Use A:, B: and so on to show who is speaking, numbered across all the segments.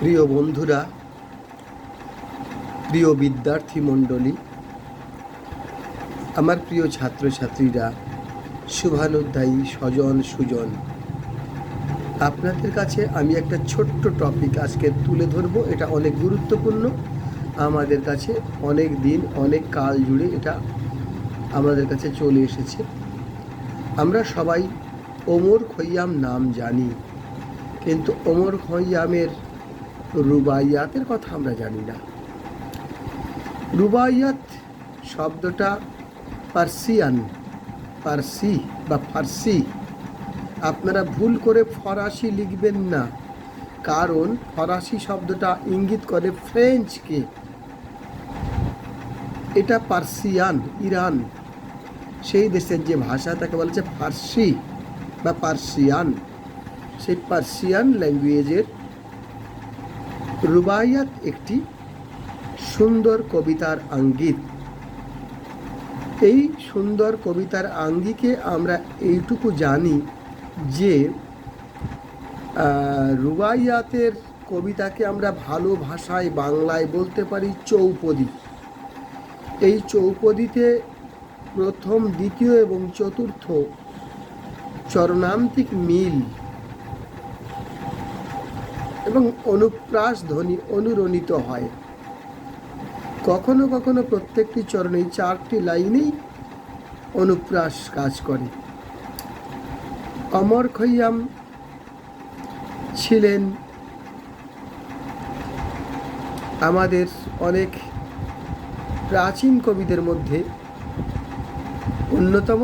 A: প্রিয় বন্ধুরা, প্রিয় বিদ্যার্থী মণ্ডলী, আমার প্রিয় ছাত্রছাত্রীরা, শুভানুধ্যায়ী স্বজন সুজন, আপনাদের কাছে আমি একটা ছোট্ট টপিক আজকে তুলে ধরব। এটা অনেক গুরুত্বপূর্ণ। আমাদের কাছে অনেক দিন, অনেক কাল জুড়ে এটা আমাদের কাছে চলে এসেছে। আমরা সবাই ওমর খৈয়াম নাম জানি, কিন্তু ওমর খৈয়ামের রুবাইয়াতের কথা আমরা জানি না। রুবাইয়াত শব্দটা পার্সিয়ান, পার্সি বা ফার্সি। আপনারা ভুল করে ফরাসি লিখবেন না, কারণ ফরাসি শব্দটা ইঙ্গিত করে ফ্রেঞ্চকে। এটা পার্সিয়ান, ইরান। সেই দেশের যে ভাষা, তাকে বলেছে ফার্সি বা পার্সিয়ান। সেই পার্সিয়ান ল্যাঙ্গুয়েজের রুবাইয়াত একটি সুন্দর কবিতার আঙ্গিক। এই সুন্দর কবিতার আঙ্গিকে আমরা এইটুকু জানি যে রুবাইয়াতের কবিতাকে আমরা ভালো ভাষায় বাংলায় বলতে পারি চৌপদী। এই চৌপদীতে প্রথম, দ্বিতীয় এবং চতুর্থ চরণান্তিক মিল এবং অনুপ্রাস ধ্বনি, অনুরণিত হয়। কখনো কখনো প্রত্যেকটি চরণেই চারটি লাইনেই অনুপ্রাস কাজ করে। অমর খৈয়াম ছিলেন আমাদের অনেক প্রাচীন কবিদের মধ্যে অন্যতম,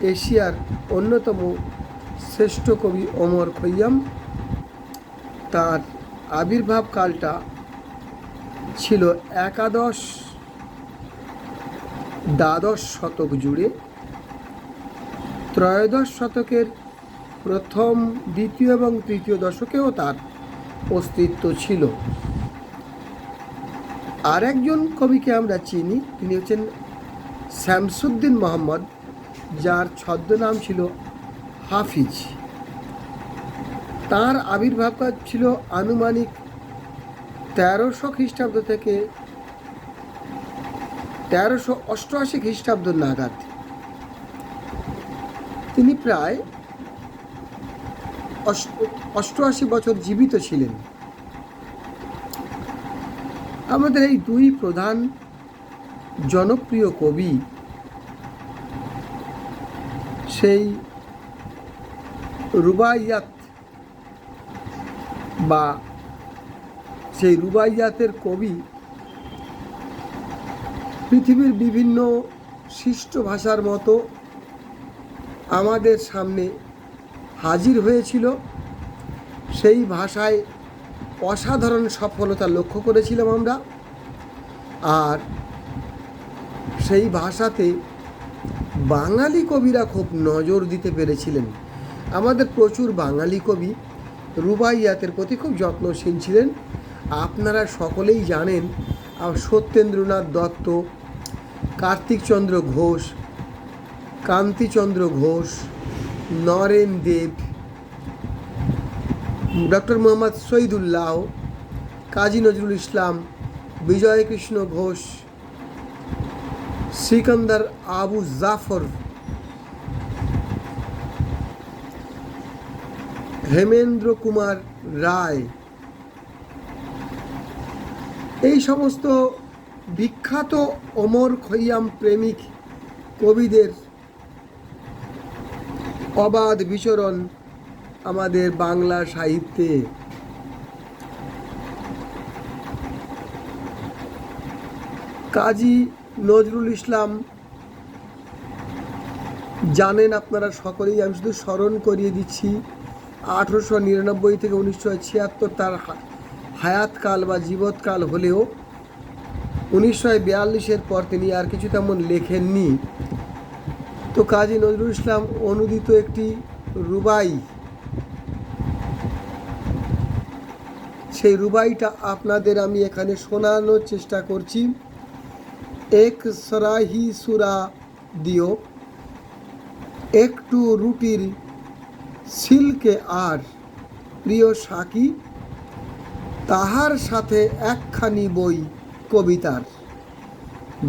A: এশিয়ার অন্যতম শ্রেষ্ঠ কবি অমর খৈয়াম। তার আবির্ভাব কালটা ছিল একাদশ দ্বাদশ শতক জুড়ে। ত্রয়োদশ শতকের প্রথম, দ্বিতীয় এবং তৃতীয় দশকেও তার অস্তিত্ব ছিল। আর একজন কবিকে আমরা চিনি, তিনি হচ্ছেন শ্যামসুদ্দিন মোহাম্মদ, যার ছদ্মনাম ছিল হাফিজ। তার আবির্ভাব ছিল আনুমানিক তেরোশো খ্রিস্টাব্দ থেকে তেরোশো অষ্টআশি খ্রিস্টাব্দ নাগাদ। তিনি প্রায় অষ্ট- অষ্টআশি বছর জীবিত ছিলেন। আমাদের এই দুই প্রধান জনপ্রিয় কবি সেই রুবাইয়াত বা সেই রুবাইয়াতের কবি পৃথিবীর বিভিন্ন শিষ্ট ভাষার মতো আমাদের সামনে হাজির হয়েছিল। সেই ভাষায় অসাধারণ সফলতা লক্ষ্য করেছিলাম আমরা। আর সেই ভাষাতে বাঙালি কবিরা খুব নজর দিতে পেরেছিলেন। আমাদের প্রচুর বাঙালি কবি রুবাইয়াতের প্রতি খুব যত্নশীল ছিলেন। আপনারা সকলেই জানেন সত্যেন্দ্রনাথ দত্ত, কার্তিকচন্দ্র ঘোষ, কান্তিচন্দ্র ঘোষ, নরেন দেব, ডক্টর মোহাম্মদ শহীদুল্লাহ কাজী নজরুল ইসলাম, বিজয়কৃষ্ণ ঘোষ, সিকান্দার আবু জাফর হেমেন্দ্র কুমার রায়। এই সমস্ত বিখ্যাত অমর খৈয়াম প্রেমিক কবিদের অবাধ বিচরণ আমাদের বাংলা সাহিত্যে। কাজী নজরুল ইসলাম জানেন আপনারা সকলেই, আমি শুধু স্মরণ করিয়ে দিচ্ছি আঠেরোশো নিরানব্বই থেকে উনিশশো ছিয়াত্তর তার হায়াতকাল বা জীবৎকাল হলেও উনিশশো বিয়াল্লিশের পর তিনি আর কিছু তেমন লেখেননি। তো কাজী নজরুল ইসলাম অনুদিত একটি রুবাই। সেই রুবাইটা আপনাদের আমি এখানে শোনানোর চেষ্টা করছি। এক সরাহি সুরা দিও, একটু রুটির সিল্কে আর প্রিয় সাকি, তাহার সাথে একখানি বই কবিতার।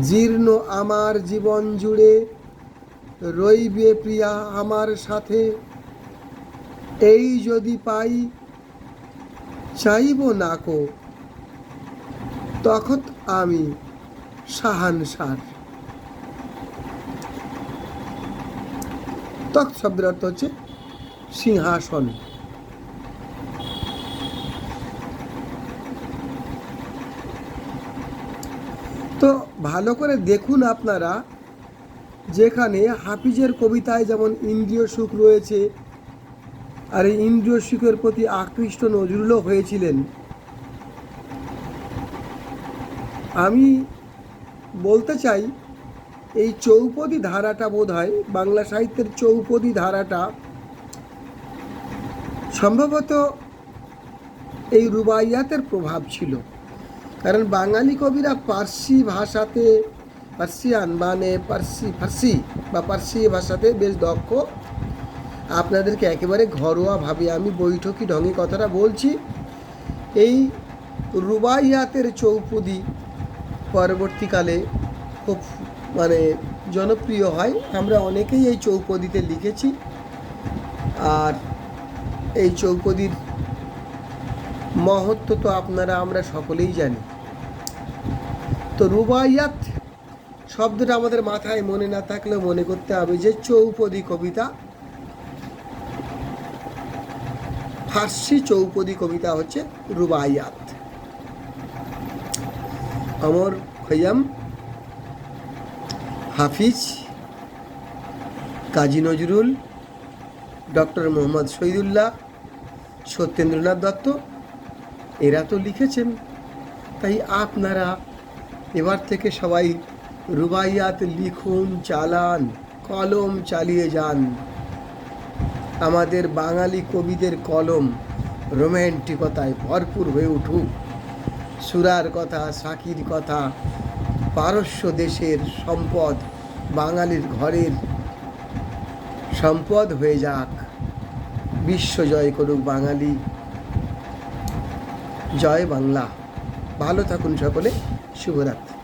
A: জীর্ণ আমার জীবন জুড়ে রইবে প্রিয়া আমার সাথে, এই যদি পাই চাইব নাকো তখন আমি সাহানসার। তখ শব্দের অর্থ হচ্ছে সিংহাসন। তো ভালো করে দেখুন আপনারা, যেখানে হাফিজের কবিতায় যেমন ইন্দ্রিয় সুখ রয়েছে, আর এই ইন্দ্রিয় সুখের প্রতি আকৃষ্ট নজরুলও হয়েছিলেন। আমি বলতে চাই, এই চৌপদী ধারাটা বোধ হয় বাংলা সাহিত্যের চৌপদী ধারাটা সম্ভবত এই রুবাইয়াতের প্রভাব ছিল। কারণ বাঙালি কবিরা পার্সি ভাষাতে পার্সিয়ান মানে পার্সি, ফার্সি বা পার্সি ভাষাতে বেশ দক্ষ। আপনাদেরকে একেবারে ঘরোয়াভাবে আমি বৈঠকি ঢঙে কথাটা বলছি। এই রুবাইয়াতের চৌপদী পরবর্তীকালে খুব মানে জনপ্রিয় হয়। আমরা অনেকেই এই চৌপদীতে লিখেছি। আর এই চৌপদীর মহত্ব তো আপনারা, আমরা সকলেই জানি। তো রুবাইয়াত শব্দটা আমাদের মাথায় মনে না থাকলেও মনে করতে হবে যে চৌপদী কবিতা ফার্সি চৌপদী কবিতা হচ্ছে Rubaiyat. Omar Khayyam, Hafiz Kazi Nazrul, doctor Mohammad Shahidullah Satyendranath Dutta, এরা তো লিখেছেন। তাই আপনারা এবার থেকে সবাই রুবাইয়াত লিখুন, চালান, কলম চালিয়ে যান। আমাদের বাঙালি কবিদের কলম রোম্যান্টিকতায় ভরপুর হয়ে উঠুক। সুরার কথা, সাকির কথা, পারস্য দেশের সম্পদ, বাঙালির ঘরের সম্পদ হয়ে যাক। বিশ্ব জয় করুক বাঙালি। জয় বাংলা। ভালো থাকুন সকলে। শুভরাত্রি।